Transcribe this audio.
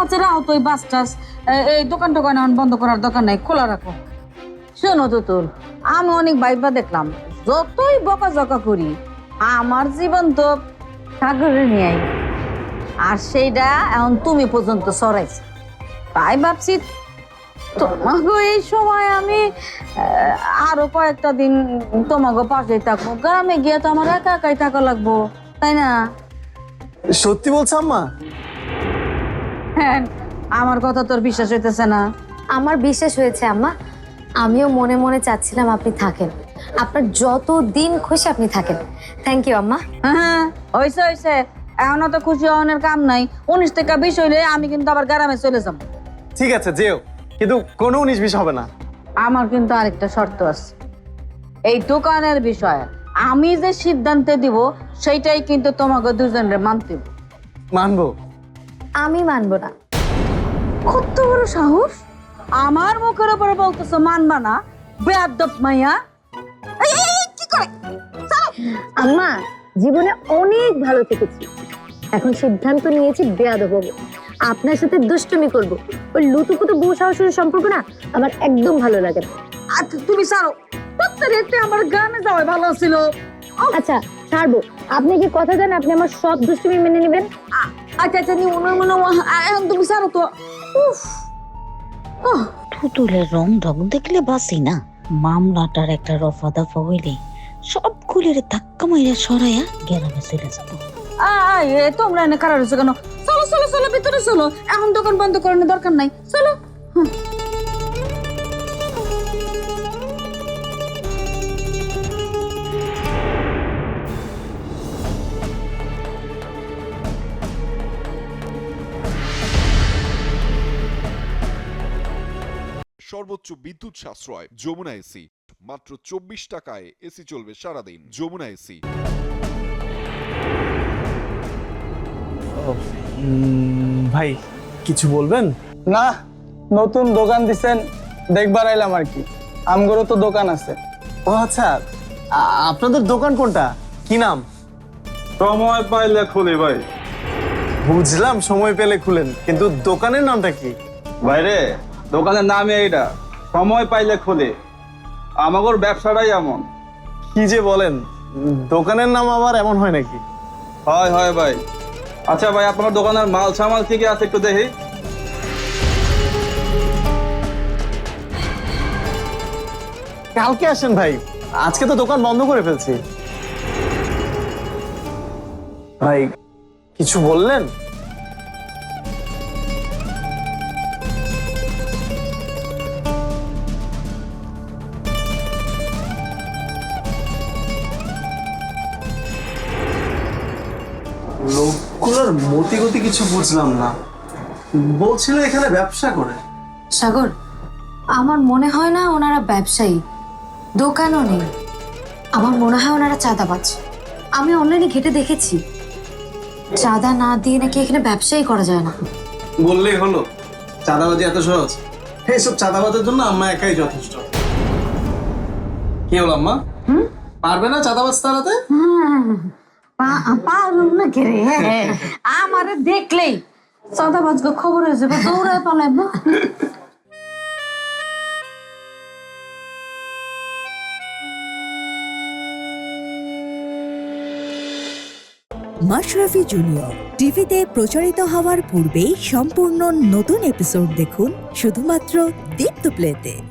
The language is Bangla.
আচ্ছা রাও তো বাস টাস এই দোকান টোকান এখন বন্ধ করার দোকান নাই খোলা রাখো। শোনো তো তোর আমি অনেক বাইবা দেখলাম যতই বকাঝকা করি আমার জীবন তো সাগরে নিয়ে আর সেইটা এখন তুমি পর্যন্ত সরাইছ। তাই ভাবছি তোমাকে এই সময় আমি আরও কয়েকটা দিন তোমাকে পাশে থাকব গ্রামে গিয়ে তো আমার একা একাই থাকা লাগবো তাই না? সত্যি বলছো আম্মা? আমার কথা তোর বিশ্বাস হইতেছে না। আমার বিশ্বাস হয়েছে আম্মা। আমিও মনে মনে চাচ্ছিলাম আপনি থাকেন। আপনার যত দিন খুশি আপনি থাকেন। থ্যাংক ইউ আম্মা। হ্যাঁ হয়েছে হয়েছে এখনও তো খুশি হওয়ার কাম নাই। উনিশ থেকে বিষ হইলে আমি কিন্তু আবার গ্রামে চলে যাব। ঠিক আছে যেও। কিন্তু কোনো উনিশ বিশ হবে না। আমার কিন্তু আরেকটা শর্ত আছে। এই দোকানের বিষয়ে আমি যে সিদ্ধান্তে দিব সেইটাই কিন্তু তোমাকে দুজনের মানতে হবে। মানবো। আমি মানবো না। কত বড় সাহস? আমার মুখের উপরে বলতেছো মানবা না? বেয়াদব মাইয়া। এই, এই, এই, কি করে? আম্মা জীবনে অনেক ভালো থেকেছি। এখন সিদ্ধান্ত নিয়েছি বেয়াদব হব। আপনার সাথে দুষ্টুমি করব। ওই লুতুপুতু বউ শাশুড়ির সম্পর্ক না আমার একদম ভালো লাগে না। আচ্ছা তুমি ছাড়ো প্রত্যেক একটু আমার গ্রামে যাওয়াই ভালো ছিল। আচ্ছা ছাড়বো আপনি কি কথা দেন? আপনি আমার সব দুষ্টুমি মেনে নেবেন? আ- আচ্ছা আচ্ছা নি মনে মনে এখন তুমি ছাড়ো তো। উফ। আহ, পুতুলের রং ঢং দেখলে বাসি না। মামলাটার একটা রফা দফা হইলে সব কুলের ধাক্কা মাইরা সরাইয়া গ্রামে চলে যাব। আ- আয়, এ, তোমরা এনে খারাপ হয়েছে কেন? চলো চলো চলো ভিতরে চলো। এখন দোকান বন্ধ করানোর দরকার নাই। চলো। সর্বোচ্চ বিদ্যুৎ সাশ্রয় যমুনা এসি। মাত্র চব্বিশ টাকায় এসি চলবে সারাদিন যমুনা এসি। ভাই কিছু বলবেন? না নতুন দোকান দিছেন দেখবার আইলাম আর কি। আমগরও তো দোকান আছে। ও আচ্ছা আপনাদের দোকান কোনটা? কি নাম? সময় পাইলে খুলি ভাই। বুঝলাম সময় পেলে খুলেন কিন্তু দোকানের নামটা কি? ভাইরে দোকানের নামই এটা সময় পাইলে খোলে। আমাগর ব্যবসাটাই এমন। কি যে বলেন দোকানের নাম আবার এমন হয় নাকি? হয় হয় ভাই। আচ্ছা ভাই আপনার দোকানের মাল সামাল কি কি আছে একটু দেখি। কালকে আসেন ভাই। আজকে তো দোকান বন্ধ করে ফেলছি। ভাই কিছু বললেন? লোকগুলোর মতি গতি কিছু বুঝলাম না। বলছিল এখানে ব্যবসা করে। সাগর আমার মনে হয় না ওনারা ব্যবসায়ী। দোকানও নেই। আমার মনে হয় ওনারা চাঁদাবাজ। আমি অনলাইনে ঘেটে দেখেছি। চাঁদা না দিয়ে নাকি এখানে ব্যবসায়ী করা যায় না। বললেই হলো। চাঁদাবাজি এত সহজ। এইসব চাঁদাবাজের জন্য আম্মা একাই যথেষ্ট। কি হলো আম্মা? পারবে না চাঁদাবাজ তাড়াতে? আমারে দেখলেই সদাবাজ খবর হয়ে যাবে, দৌড়ায় পালাইবো। মাশরাফি জুনিয়র টিভিতে প্রচারিত হওয়ার পূর্বেই সম্পূর্ণ নতুন এপিসোড দেখুন শুধুমাত্র দীপ্ত প্লেতে।